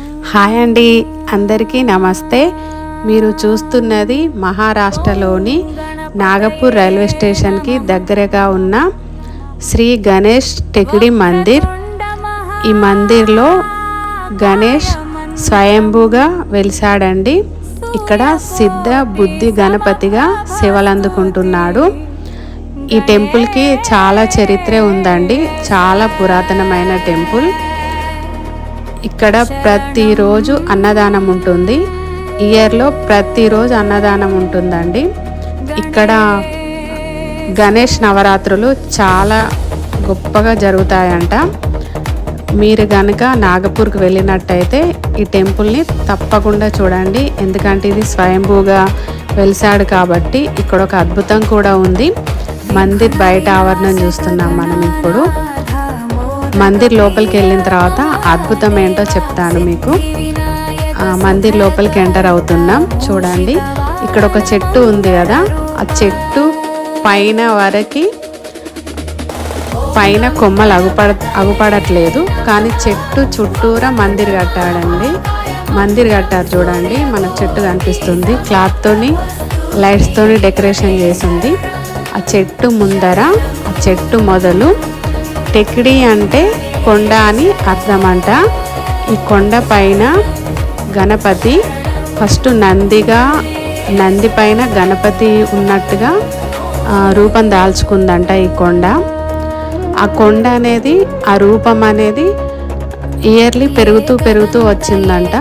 Hi అండి. అందరికీ నమస్తే. మీరు చూస్తున్నది మహారాష్ట్రలోని నాగపూర్ రైల్వే స్టేషన్కి దగ్గరగా ఉన్న శ్రీ గణేష్ టెకిడి మందిర్. ఈ మందిర్లో గణేష్ స్వయంభూగా వెలిసాడండి. ఇక్కడ సిద్ధ బుద్ధి గణపతిగా సేవలందుకుంటున్నాడు. ఈ టెంపుల్కి చాలా చరిత్ర ఉందండి. చాలా పురాతనమైన టెంపుల్. ఇక్కడ ప్రతిరోజు అన్నదానం ఉంటుంది. ఇయర్లో ప్రతిరోజు అన్నదానం ఉంటుందండి. ఇక్కడ గణేష్ నవరాత్రులు చాలా గొప్పగా జరుగుతాయంట. మీరు కనుక నాగపూర్కి వెళ్ళినట్టయితే ఈ టెంపుల్ని తప్పకుండా చూడండి. ఎందుకంటే ఇది స్వయంభూగా వెలిసాడు కాబట్టి ఇక్కడ ఒక అద్భుతం కూడా ఉంది. మందిర్ బయట ఆవరణం చూస్తున్నాం మనం ఇప్పుడు. మందిర్ లోపలికి వెళ్ళిన తర్వాత అద్భుతం ఏంటో చెప్తాను మీకు. మందిర్ లోపలికి ఎంటర్ అవుతున్నాం. చూడండి ఇక్కడ ఒక చెట్టు ఉంది కదా. ఆ చెట్టు పైన వరకు పైన కొమ్మలు అగుపడ అగుపడట్లేదు. కానీ చెట్టు చుట్టూరా మందిర్ కట్టాడండి. మందిర్ కట్టారు చూడండి మనకు చెట్టు కనిపిస్తుంది. క్లాత్తోని లైట్స్తోని డెకరేషన్ చేసింది. ఆ చెట్టు ముందర ఆ చెట్టు మొదలు టెక్డి అంటే కొండ అని అర్థమంట. ఈ కొండ పైన గణపతి ఫస్ట్ నందిగా నంది పైన గణపతి ఉన్నట్టుగా ఆ, రూపం దాల్చుకుందంట ఈ కొండ. ఆ కొండ అనేది ఆ రూపం అనేది ఇయర్లీ పెరుగుతూ పెరుగుతూ వచ్చిందంట.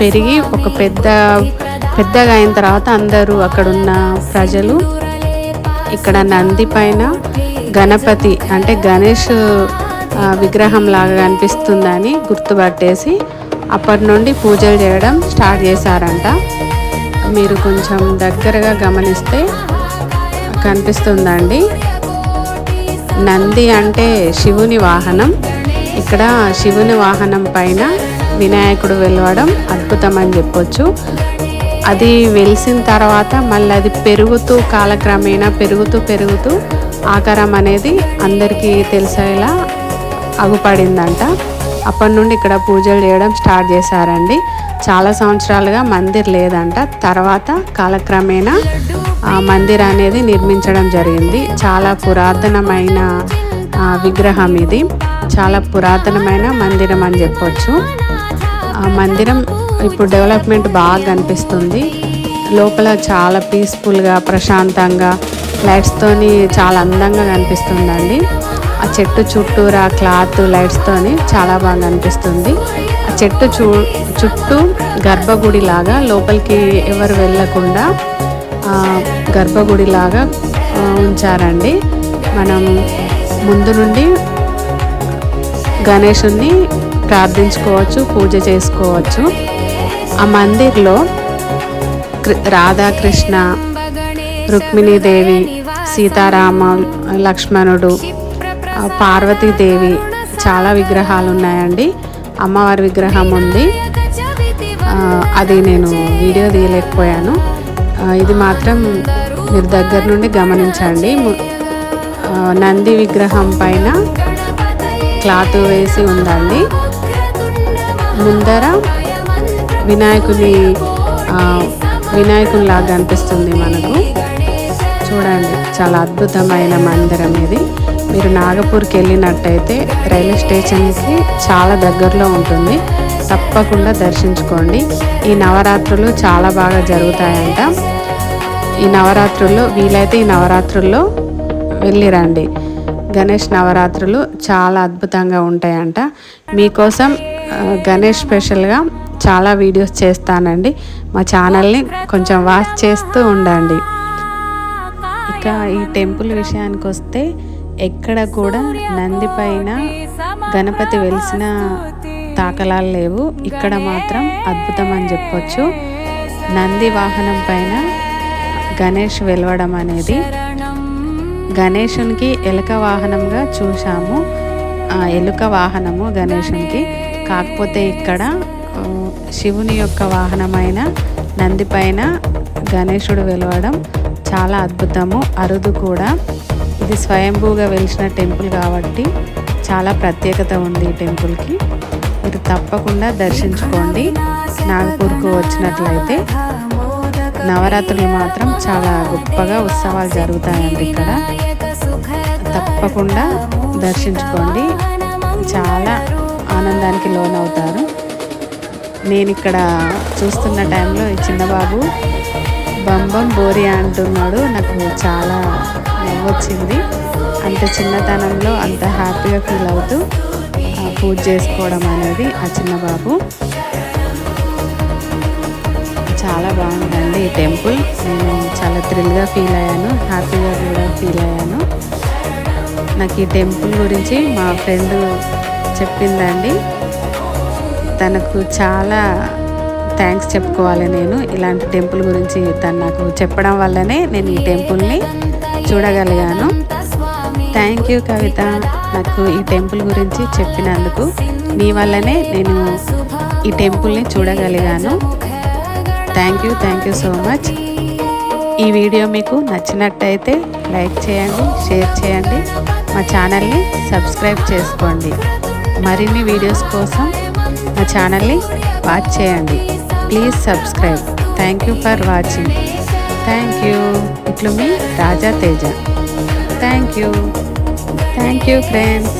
పెరిగి ఒక పెద్ద పెద్దగా అయిన తర్వాత అందరూ అక్కడున్న ప్రజలు ఇక్కడ నంది పైన గణపతి అంటే గణేష్ విగ్రహం లాగా కనిపిస్తుందని గుర్తుపట్టేసి అప్పటి నుండి పూజలు చేయడం స్టార్ట్ చేశారంట. మీరు కొంచెం దగ్గరగా గమనిస్తే కనిపిస్తుందండి. నంది అంటే శివుని వాహనం. ఇక్కడ శివుని వాహనం పైన వినాయకుడు వెలవడం అద్భుతం అని చెప్పొచ్చు. అది వెలిసిన తర్వాత మళ్ళీ అది పెరుగుతూ కాలక్రమేణా పెరుగుతూ పెరుగుతూ ఆకారం అనేది అందరికీ తెలిసేలా అగుపడిందంట. అప్పటి నుండి ఇక్కడ పూజలు చేయడం స్టార్ట్ చేశారండి. చాలా సంవత్సరాలుగా మందిర్ లేదంట. తర్వాత కాలక్రమేణా ఆ మందిర్ అనేది నిర్మించడం జరిగింది. చాలా పురాతనమైన విగ్రహం ఇది. చాలా పురాతనమైన మందిరం అని చెప్పొచ్చు. ఆ మందిరం ఇప్పుడు డెవలప్మెంట్ బాగా కనిపిస్తుంది. లోపల చాలా పీస్ఫుల్గా ప్రశాంతంగా లైట్స్తోని చాలా అందంగా కనిపిస్తుందండి. ఆ చెట్టు చుట్టూరా క్లాత్ లైట్స్తోని చాలా బాగా కనిపిస్తుంది. ఆ చెట్టు చూ చుట్టూ గర్భగుడి లాగా లోపలికి ఎవరు వెళ్ళకుండా గర్భగుడి గర్భగుడిలాగా ఉంచారండి. మనం ముందు నుండి గణేషుణ్ణి ప్రార్థించుకోవచ్చు పూజ చేసుకోవచ్చు. ఆ మందిర్లో రాధాకృష్ణ రుక్మిణీదేవి సీతారామ లక్ష్మణుడు పార్వతీదేవి చాలా విగ్రహాలు ఉన్నాయండి అమ్మవారి విగ్రహం ఉంది. అది నేను వీడియో తీయలేకపోయాను. ఇది మాత్రం మీరు దగ్గర నుండి గమనించండి. నంది విగ్రహం పైన క్లాత్ వేసి ఉందండి. ముందర వినాయకుని వినాయకునిలాగా అనిపిస్తుంది మనకు. చూడండి చాలా అద్భుతమైన మందిరం ఇది. మీరు నాగపూర్కి వెళ్ళినట్టయితే రైల్వే స్టేషన్కి చాలా దగ్గరలో ఉంటుంది. తప్పకుండా దర్శించుకోండి. ఈ నవరాత్రులు చాలా బాగా జరుగుతాయంట. ఈ నవరాత్రుల్లో వీలైతే ఈ నవరాత్రుల్లో వెళ్ళిరండి. గణేష్ నవరాత్రులు చాలా అద్భుతంగా ఉంటాయంట. మీకోసం గణేష్ స్పెషల్గా చాలా వీడియోస్ చేస్తానండి. మా ఛానల్ని కొంచెం వాచ్ చేస్తూ ఉండండి. ఇక ఈ టెంపుల్ విషయానికి వస్తే ఎక్కడ కూడా నంది పైన గణపతి వెలిసిన తాకలాలు లేవు. ఇక్కడ మాత్రం అద్భుతం అని చెప్పొచ్చు. నంది వాహనం పైన గణేష్ వెలవడం అనేది గణేషునికి ఎలుక వాహనంగా చూసాము ఆ ఎలుక వాహనము గణేషునికి. కాకపోతే ఇక్కడ శివుని యొక్క వాహనమైన నంది పైన గణేశుడు వెలవడం చాలా అద్భుతము. అరుదు కూడా. ఇది స్వయంభూగా వెలిసిన టెంపుల్ కాబట్టి చాలా ప్రత్యేకత ఉంది ఈ టెంపుల్కి మీరు మీరు తప్పకుండా దర్శించుకోండి. నాగపూర్కు వచ్చినట్లయితే నవరాత్రులు మాత్రం చాలా గొప్పగా ఉత్సవాలు జరుగుతాయండి ఇక్కడ. తప్పకుండా దర్శించుకోండి. చాలా ఆనందానికి లోనవుతారు. నేను ఇక్కడ చూస్తున్న టైంలో ఈ చిన్నబాబు బంబం బోరి అంటున్నాడు. నాకు చాలా నవ్వొచ్చింది. అంత చిన్నతనంలో అంత హ్యాపీగా ఫీల్ అవుతూ పూజ చేసుకోవడం అనేది ఆ చిన్నబాబు. చాలా బాగుందండి ఈ టెంపుల్. నేను చాలా థ్రిల్గా ఫీల్ అయ్యాను హ్యాపీగా కూడా ఫీల్ అయ్యాను. నాకు ఈ టెంపుల్ గురించి మా ఫ్రెండ్ చెప్పిందండి. తనకు చాలా థ్యాంక్స్ చెప్పుకోవాలి నేను. ఇలాంటి టెంపుల్ గురించి తను నాకు చెప్పడం వల్లనే నేను ఈ టెంపుల్ని చూడగలిగాను. Thank you Kavitha. నాకు ఈ టెంపుల్ గురించి చెప్పినందుకు నీ వల్లనే నేను ఈ టెంపుల్ని చూడగలిగాను. Thank you thank you so much ఈ వీడియో మీకు నచ్చినట్టయితే లైక్ చేయండి షేర్ చేయండి. మా ఛానల్ని సబ్స్క్రైబ్ చేసుకోండి. మరిన్ని వీడియోస్ కోసం మా ఛానల్ని వాచ్ చేయండి. Please subscribe. Thank you for watching thank you ఇట్లు మీ Raja Teja. Thank you thank you friends